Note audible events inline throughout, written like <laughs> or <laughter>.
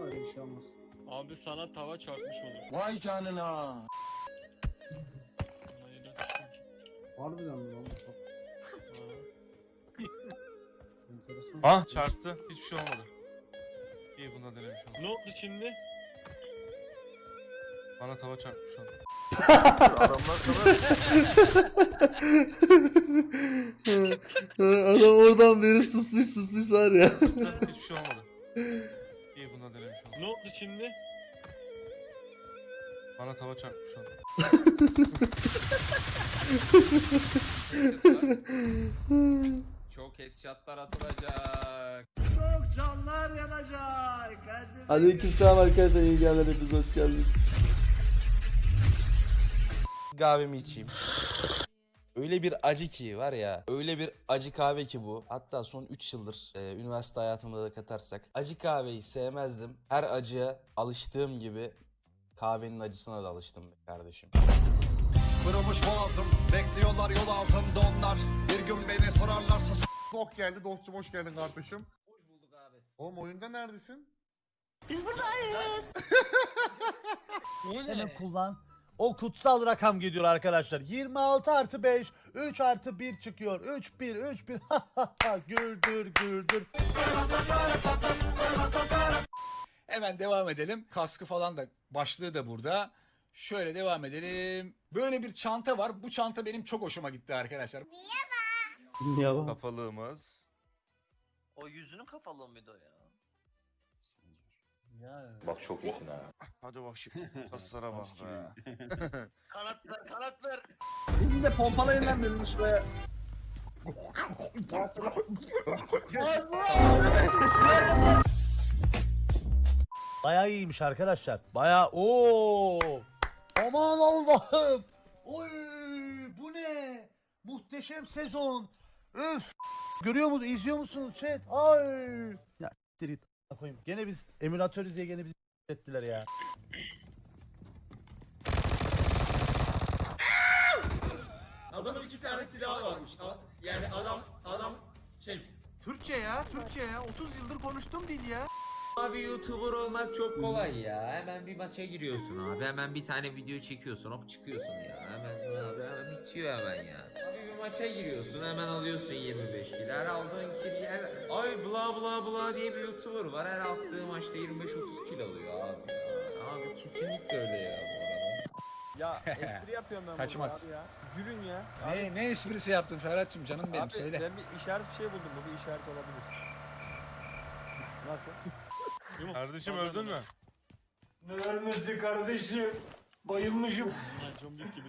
Öyle bir şey olmaz. Abi sana tava çarpmış olur. Vay canına. Harbiden mi lan? Enteresan. Ah çarptı. Hiçbir şey olmadı. İyi bunda denemiş oldum. Ne oldu şimdi? Bana tava çarpmış oldu. <laughs> Adam oradan beri susmuş susmuşlar ya. Hiçbir şey olmadı. Denemiş oldum. Ne oldu şimdi? Bana tava çarpmış oldu. <laughs> Çok headshotlar atılacak. Çok canlar yanacak. Aleykümselam arkadaşlar iyi geldiniz hepiniz hoş geldiniz. kahvemi içeyim. Öyle bir acı ki var ya. Öyle bir acı kahve ki bu. Hatta son 3 yıldır e, üniversite hayatımda da katarsak. Acı kahveyi sevmezdim. Her acıya alıştığım gibi kahvenin acısına da alıştım be kardeşim. Kırılmış boğazım. Bekliyorlar yol altında onlar. Bir gün beni sorarlarsa s- geldi. Dohçum hoş geldin kardeşim. Hoş bulduk abi. Oğlum oyunda neredesin? O ne? Hemen kullan. O kutsal rakam gidiyor arkadaşlar. 26 artı 5, 3 artı 1 çıkıyor. 3 1 3 1. güldür güldür. Hemen devam edelim. Kaskı falan da başlığı da burada. Şöyle devam edelim. Böyle bir çanta var. Bu çanta benim çok hoşuma gitti arkadaşlar. Bak. Kafalığımız. O yüzünün kafalı mıydı o ya? Bak çok iyisin ha. Hadi bak şimdi. <laughs> Kaslara bak be. <laughs> Kanat ver, kanat ver. Bizi de pompalayın lan birini şuraya. Bayağı iyiymiş arkadaşlar. Bayağı ooo. Aman Allah'ım. Oy bu ne? Muhteşem sezon. Öf. Görüyor musunuz? İzliyor musunuz chat? Ay. Ya siktir koyayım. Gene biz emülatörüz diye gene bizi ettiler ya. Adamın iki tane silahı varmış. Yani adam adam şey Türkçe ya, Türkçe ya. 30 yıldır konuştuğum dil ya. Abi YouTuber olmak çok kolay ya. Hemen bir maça giriyorsun abi. Hemen bir tane video çekiyorsun. Hop çıkıyorsun ya. Hemen abi hemen bitiyor hemen ya. Abi maça giriyorsun. Hemen alıyorsun 25 kilo. Her aldığın kilo her... Ay bla bla bla diye bir YouTuber var. Her attığı maçta 25-30 kilo alıyor abi ya. Abi kesinlikle öyle ya bu arada. Ya espri yapıyorum ben Kaçmaz. burada abi ya. Gülün ya. Ne, ne esprisi yaptın Ferhat'cığım canım benim abi söyle. ben bir işaret bir şey buldum. Bu bir işaret olabilir. Nasıl? Kardeşim öldün mü? Ne ölmesi kardeşim? Bayılmışım. Gibi.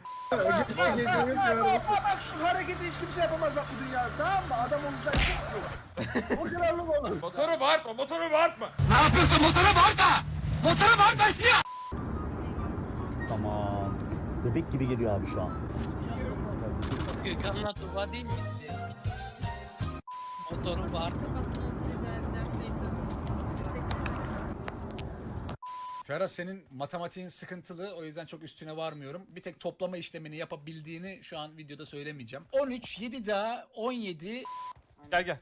Bak şu hareketi hiç kimse yapamaz bak bu dünyada. Tamam mı? Adam olacak yok. O kadarlık olur. Motoru bağırtma, motoru bağırtma. Tamam. Bebek gibi geliyor abi şu an. Gökhan'la Tuba değil miydi? Motoru var. Ferhat senin matematiğin sıkıntılı o yüzden çok üstüne varmıyorum. Bir tek toplama işlemini yapabildiğini şu an videoda söylemeyeceğim. 13, 7 daha 17. Gel gel.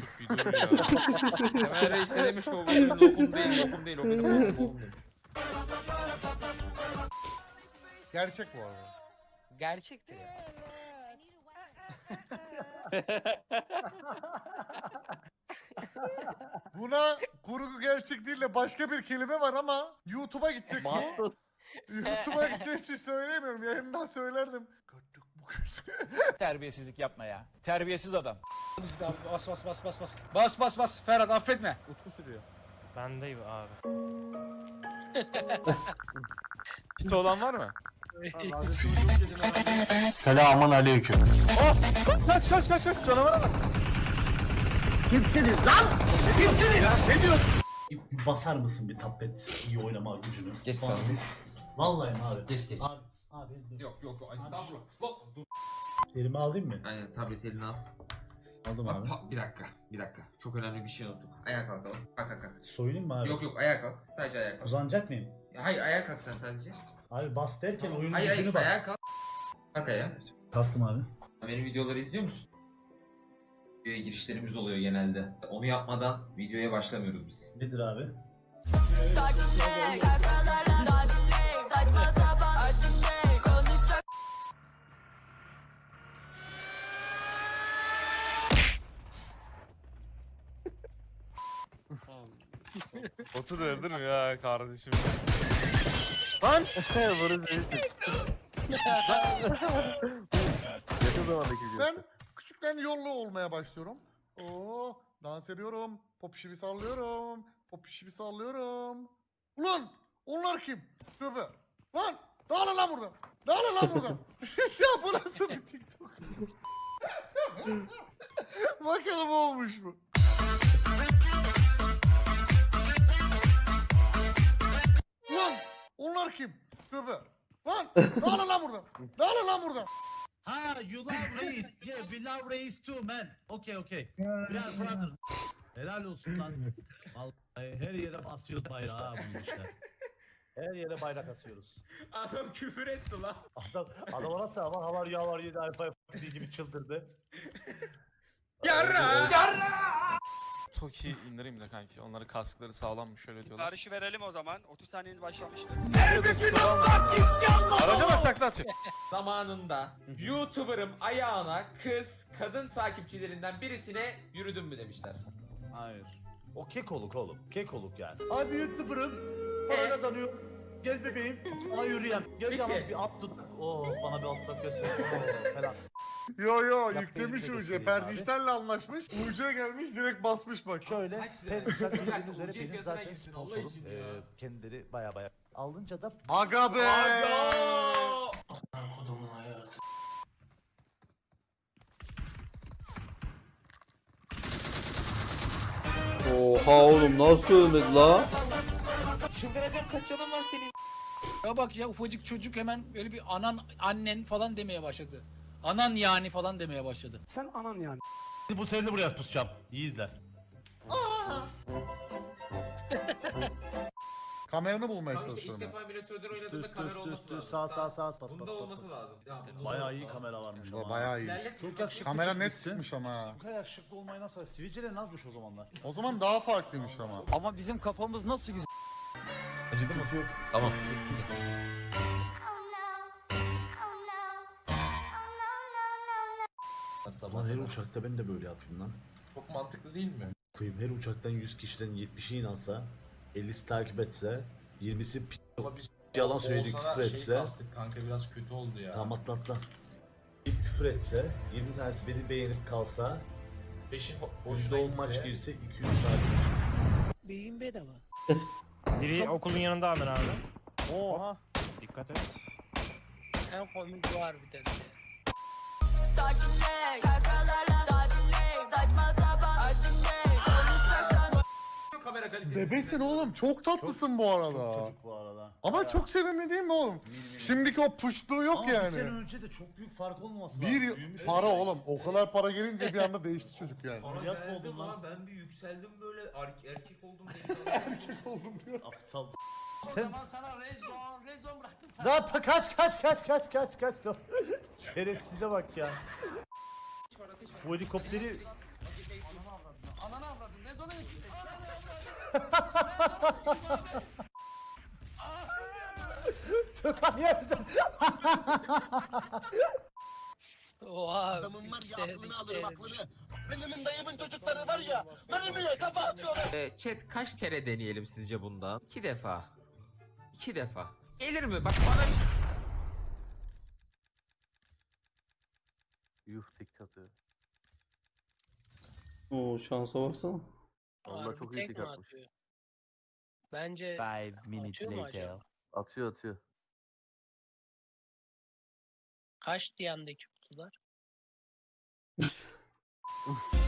Çok video ya. Temel Reis de demiş o benim lokum değil, lokum değil, o benim lokum, lokum değil. Gerçek bu arada. Gerçektir ya. Buna kurgu gerçek değil de başka bir kelime var ama YouTube'a gidecek bu. YouTube'a gideceği için söyleyemiyorum. Yayından söylerdim. Gördük bu gördük. Terbiyesizlik yapma ya. Terbiyesiz adam. Bizi de abi, Bas bas bas bas bas. Bas bas bas. Ferhat affetme. Utku sürüyor. Bendeyim abi. Kiti olan var mı? Selamun aleyküm. Kaç kaç kaç kaç canavara bak. Kimsiniz lan? Kimsiniz lan? Ne diyorsun? Basar mısın bir tappet iyi oynama gücünü? Geç sen. Vallahi mi abi? Geç geç. Abi, abi dur. Yok yok yok. Estağfurullah. Bak, dur. Elimi alayım mı? Aynen tablet eline al. Aldım abi. Ha, bir dakika, bir dakika. Çok önemli bir şey unuttuk. Ayağa kalkalım. Kalk kalk kalk. Soyunayım mı abi? Yok yok ayağa kalk. Sadece ayağa kalk. Uzanacak mıyım? Hayır ayağa kalk sen sadece. Abi bas derken oyunun Hayır hayır gücünü bas. ayağa kalk. Kalk ayağa. Kalktım abi. Benim videoları izliyor musun? Videoya girişlerimiz oluyor genelde. Onu yapmadan videoya başlamıyoruz biz. Nedir abi? Otu dövdün mü ya kardeşim? <laughs> Yakın zamandaki video. Ben küçükten yollu olmaya başlıyorum. Oo, dans ediyorum. Pop işi bir sallıyorum. Pop işi bir sallıyorum. Ulan onlar kim? Tövbe. Lan dağılın lan buradan. Dağılın lan buradan. <laughs> <laughs> ya bu nasıl bir TikTok? Bakalım olmuş mu? Onlar kim? Tövbe. Lan dağılın lan buradan. Dağılın lan buradan. Ha you love race. Yeah we love race too man. Okay okay. Biraz brother. Helal olsun lan. Vallahi her yere basıyoruz bayrağı ha bunun işte. Her yere bayrak asıyoruz. Adam küfür etti lan. Adam, adam nasıl ama havar yavar yedi alfa gibi çıldırdı. Yarra! Toki indireyim de kanki. Onların kaskları sağlammış şöyle diyorlar. Siparişi verelim o zaman. 30 saniyenin başlamıştır. Araca bak takla atıyor. Zamanında YouTuber'ım ayağına kız, kadın takipçilerinden birisine yürüdüm mü demişler. Hayır. O kekoluk oğlum. Kekoluk yani. Abi YouTuber'ım. Para Ee? kazanıyorum. Gel bebeğim. Sana yürüyeyim. Gel canım bir at tut. Oo bana bir at tut göster. Oo, Falan. Yo yo Yapmayı yüklemiş Uğur'ca. göstereyim Perdişlerle anlaşmış. Uğur'ca gelmiş direkt basmış bak. Şöyle Kaç lira? perişan Bir dakika, bildiğiniz üzere UC benim fiyatına zaten gitsin, Allah sponsorum. için Ee, ya. kendileri baya baya. Alınca da Aga be. Oha oğlum nasıl ölmedi la? Çıldıracak kaç canın var senin? Ya bak ya ufacık çocuk hemen böyle bir anan annen falan demeye başladı. Anan yani falan demeye başladı. Sen anan yani. bu seni de buraya pusacağım. İyi izle. <laughs> Kameranı bulmaya Tamam işte ilk çalışıyorum. defa emülatörden Üst oynadığımda üst kamera olması lazım. sağ sağ sağ bas Bunda olması lazım. Bunda Bayağı olması iyi lazım. kamera varmış ama. Bayağı iyi. İlerlet. Çok yakışıklı Kamera net çıkmışsın. çıkmış ama. Bu kadar yakışıklı olmayı nasıl? Sivilcelerin azmış o zamanlar. O zaman daha farklıymış ama. Ama bizim kafamız nasıl güzel. Tamam. Lan her uçakta ben de böyle yapayım lan. Çok mantıklı değil mi? Koyayım her uçaktan 100 kişiden 70'i inansa, 50'si takip etse, 20'si p- yalan söyledi küfür etse. kanka biraz kötü oldu ya. Tamam atla atla. Bir küfür etse, 20 tanesi beni beğenip kalsa, Beşin boşuna 10 maç girse 200 takip. Beyin bedava. Biri okulun yanında Amer abi. Oha. Dikkat et. En komik var bir de. Kamera kalitesi. Bebesin oğlum çok tatlısın bu arada. Çok çocuk bu arada. Ama çok sevimli değil mi oğlum? Şimdiki o puşluğu yok Ama bir sene yani. önce de çok büyük fark olmaması Bir lazım. yıl Büyümüş para olmuş. oğlum. O kadar para gelince bir anda değişti çocuk yani. Para Yat geldi oldum lan. lan. Ben bir yükseldim böyle er- erkek oldum. <laughs> Oğlum diyor. Aptal. O Sen zaman sana rezon, rezon bıraktım sana. Lan pa- kaç kaç kaç kaç kaç kaç. Şerefsize bak ya. Bu helikopteri Ananı avradın, rezona geçin. Tökan yerden. Oha. Adamın var ya aklını alırım aklını. Benim dayımın çocukları var ya. Mermiye kafa atıyorlar. Ee, chat kaç kere deneyelim sizce bunda? İki defa. İki defa. Gelir mi? Bak bana bir şey... Yuh tek atıyor. Oo şansa baksana. Vallahi Harbi çok iyi tek tek mi atmış. atıyor? Bence atıyor mu acaba? Atıyor atıyor. Kaç diyandaki kutular? <laughs>